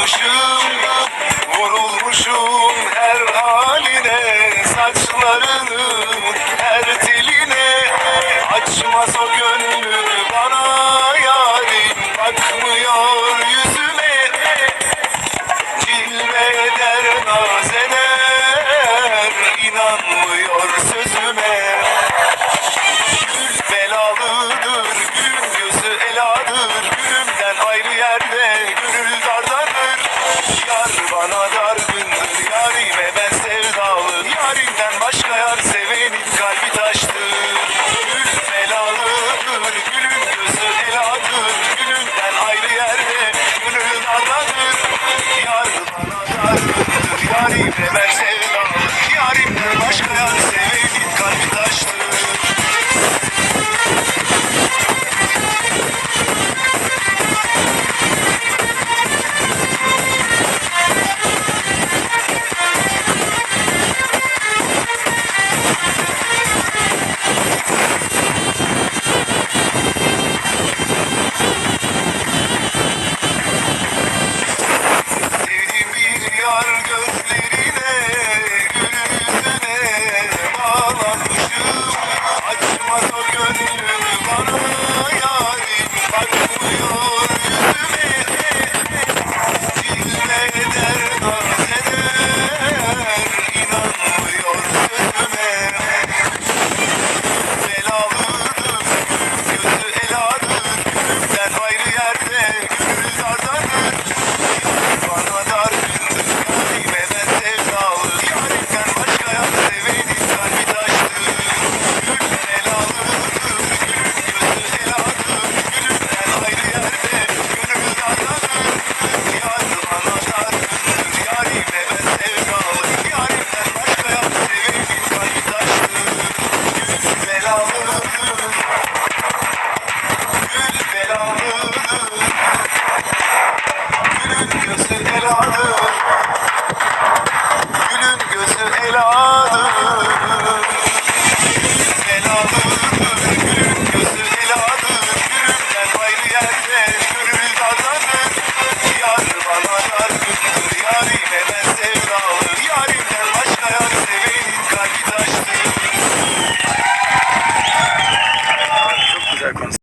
Bağlanmışım, vurulmuşum her haline Saçlarının her teline Açmaz o